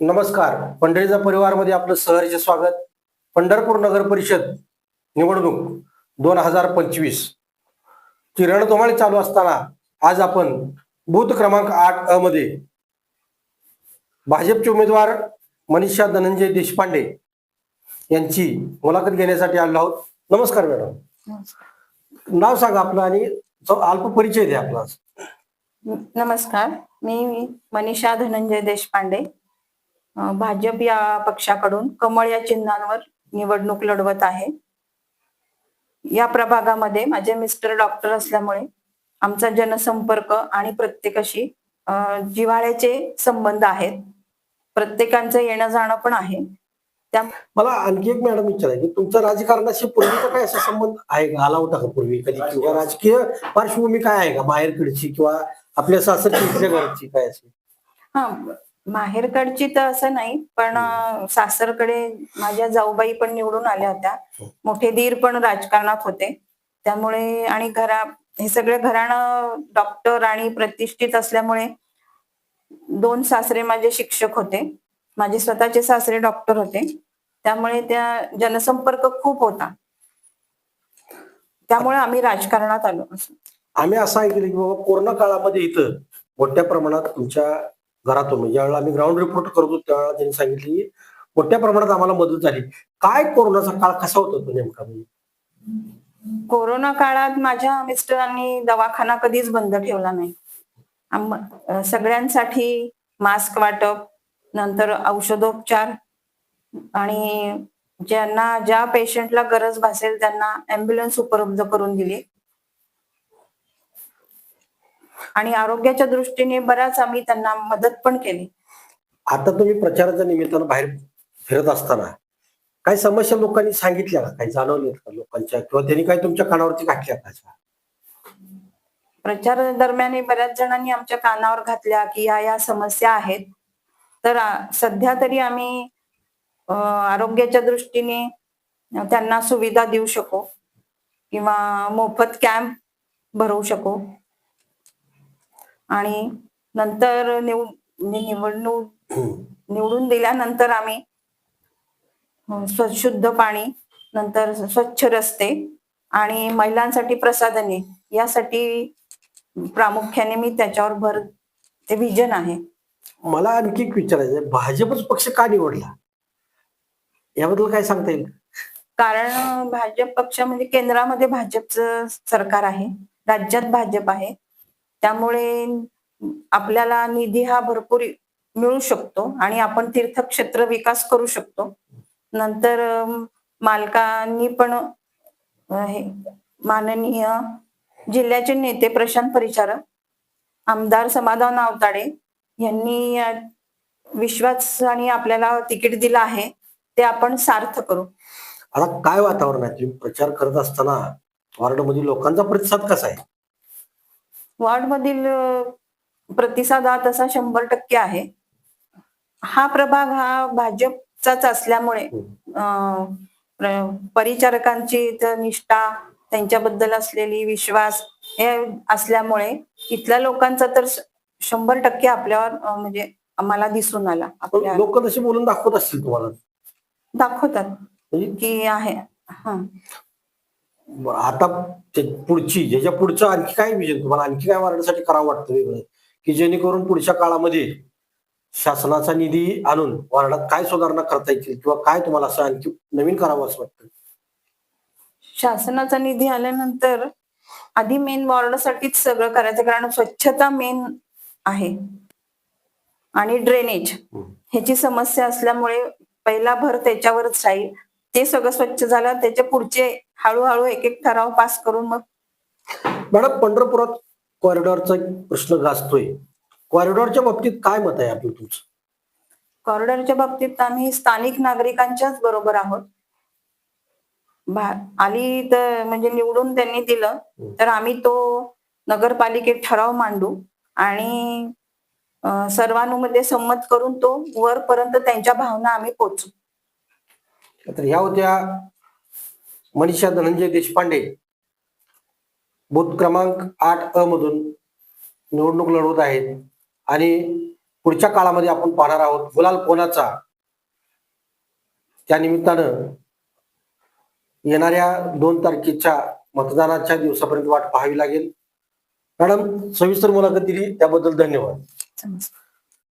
नमस्कार. पंढरीचा परिवारमध्ये आपलं सहर्ष स्वागत. पंढरपूर नगर परिषद निवडणूक दोन हजार पंचवीस. ची रणधुमाळी चालू असताना आज आपण बूथ क्रमांक आठ अ मध्ये भाजपचे उमेदवार मनीषा धनंजय देशपांडे यांची मुलाखत घेण्यासाठी आलो आहोत. नमस्कार मॅडम. नाव सांगा आपलं आणि अल्प परिचय द्या आपला. नमस्कार. मी मनीषा धनंजय देशपांडे. भाजप या पक्षाकडून कमळ या चिन्हांवर निवडणूक लढवत आहे. या प्रभागामध्ये माझे मिस्टर डॉक्टर असल्यामुळे आमचा जनसंपर्क आणि प्रत्येकाशी जिव्हाळ्याचे संबंध आहेत. प्रत्येकांचं येणं जाणं पण आहे. त्या मला आणखी एक मॅडम विचारायचं तुमचा राजकारणाशी पूर्वीचा काय असा संबंध आहे का? आला होता का पूर्वी कधी? किंवा राजकीय पार्श्वभूमी काय आहे का? बाहेरकडची किंवा आपल्या सासरची घरची काय अशी? हा माहेरकडची तर असं नाही पण सासरकडे माझ्या जाऊबाई पण निवडून आल्या होत्या. मोठे दीर पण राजकारणात होते. त्यामुळे आणि घरा हे सगळे घराणं डॉक्टर आणि प्रतिष्ठित असल्यामुळे दोन सासरे माझे शिक्षक होते. माझे स्वतःचे सासरे डॉक्टर होते. त्यामुळे त्या जनसंपर्क खूप होता. त्यामुळे आम्ही राजकारणात आलो. आम्ही असं ऐकलं की बाबा कोरोना काळामध्ये इथं मोठ्या प्रमाणात तुमच्या घरातून. म्हणजे ज्यावेळेला आम्ही ग्राउंड रिपोर्ट करतो त्यावेळेला त्यांनी सांगितली की मोठ्या प्रमाणात आम्हाला मदत झाली. काय कोरोनाचा काळ कसा होता तो नेमका? म्हणजे कोरोना काळात माझ्या मिस्टरांनी दवाखाना कधीच बंद ठेवला नाही. सगळ्यांसाठी मास्क वाटप नंतर औषधोपचार आणि ज्यांना ज्या पेशंटला गरज भासेल त्यांना अँब्युलन्स उपलब्ध करून दिली. आणि आरोग्याच्या दृष्टीने बऱ्याच आम्ही त्यांना मदत पण केली. आता तुम्ही प्रचाराच्या निमित्तानं बाहेर फिरत असताना काही समस्या लोकांनी सांगितल्या का? काही जाणवल्या का लोकांच्या? किंवा त्यांनी काही तुमच्या कानावरती घातल्या का प्रचार दरम्यान बऱ्याच जणांनी आमच्या कानावर घातल्या की या या समस्या आहेत. तर सध्या तरी आम्ही आरोग्याच्या दृष्टीने त्यांना सुविधा देऊ शकू किंवा मोफत कॅम्प भरवू शकू. आणि नंतर निव निवडणूक निवडून दिल्यानंतर आम्ही शुद्ध पाणी नंतर स्वच्छ रस्ते आणि महिलांसाठी प्रसाधने यासाठी प्रामुख्याने मी त्याच्यावर भर ते विजन आहे. मला आणखी एक विचारायचं भाजपच पक्ष का निवडला? याबद्दल काय सांगता येईल? कारण भाजप पक्ष म्हणजे केंद्रामध्ये भाजपचं सरकार आहे राज्यात भाजप आहे. त्यामुळे आपल्याला निधी हा भरपूर मिळू शकतो आणि आपण तीर्थक्षेत्र विकास करू शकतो. नंतर मालकांनी पण हे माननीय जिल्ह्याचे नेते प्रशांत परिचारक आमदार समाधान आवताडे यांनी अ, विश्वासाने आपल्याला तिकीट दिलं आहे ते आपण सार्थ करू. आता काय वातावरण आहे? तुम्ही प्रचार करत असताना वॉर्डमध्ये लोकांचा प्रतिसाद कसा आहे? वॉर्डमधील प्रतिसाद हा तसा शंभर टक्के आहे. हा प्रभाग हा भाजपचाच असल्यामुळे प्र- परिचारकांची निष्ठा त्यांच्याबद्दल असलेली विश्वास हे असल्यामुळे इथल्या लोकांचा तर शंभर टक्के आपल्यावर म्हणजे आम्हाला दिसून आला. लोक तसे बोलून दाखवत असतील तुम्हाला? दाखवतात म्हणजे की आहे. हा. आता पुढची ज्याच्या पुढचं आणखी काय विजन तुम्हाला? आणखी काय वाढण्यासाठी करावं वाटतं वेगळं की जेणेकरून पुढच्या काळामध्ये शासनाचा निधी आणून वार्डात काय सुधारणा करता येतील किंवा काय तुम्हाला असं आणखी नवीन करावं असं वाटतं? शासनाचा निधी आल्यानंतर आधी मेन वॉर्डसाठीच सगळं करायचं कारण स्वच्छता मेन आहे. आणि ड्रेनेज. ह्याची समस्या असल्यामुळे पहिला भर त्याच्यावरच राहील. ते सगळं स्वच्छ झालं त्याच्या पुढचे हळूहळू एक एक ठराव पास करून मग मॅडम पंढरपुरात कॉरिडॉरचा प्रश्न गाजतोय. कॉरिडॉरच्या बाबतीत काय मत आहे आपलं तुमचं? कॉरिडॉरच्या बाबतीत आम्ही स्थानिक नागरिकांच्याच बरोबर आहोत. आली तर म्हणजे निवडून त्यांनी दिलं. तर आम्ही तो नगरपालिकेत ठराव मांडू आणि अं, सर्वानुमध्ये संमत करून तो वरपर्यंत त्यांच्या भावना आम्ही पोचू तर ह्या होत्या मनीषा धनंजय देशपांडे. बूथ क्रमांक आठ अ मधून निवडणूक लढवत आहेत. आणि पुढच्या काळामध्ये आपण पाहणार आहोत गुलाल कोणाचा? त्या निमित्तानं येणाऱ्या दोन तारखेच्या मतदानाच्या दिवसापर्यंत वाट पाहावी लागेल. मॅडम सविस्तर मुलाखत दिली त्याबद्दल धन्यवाद.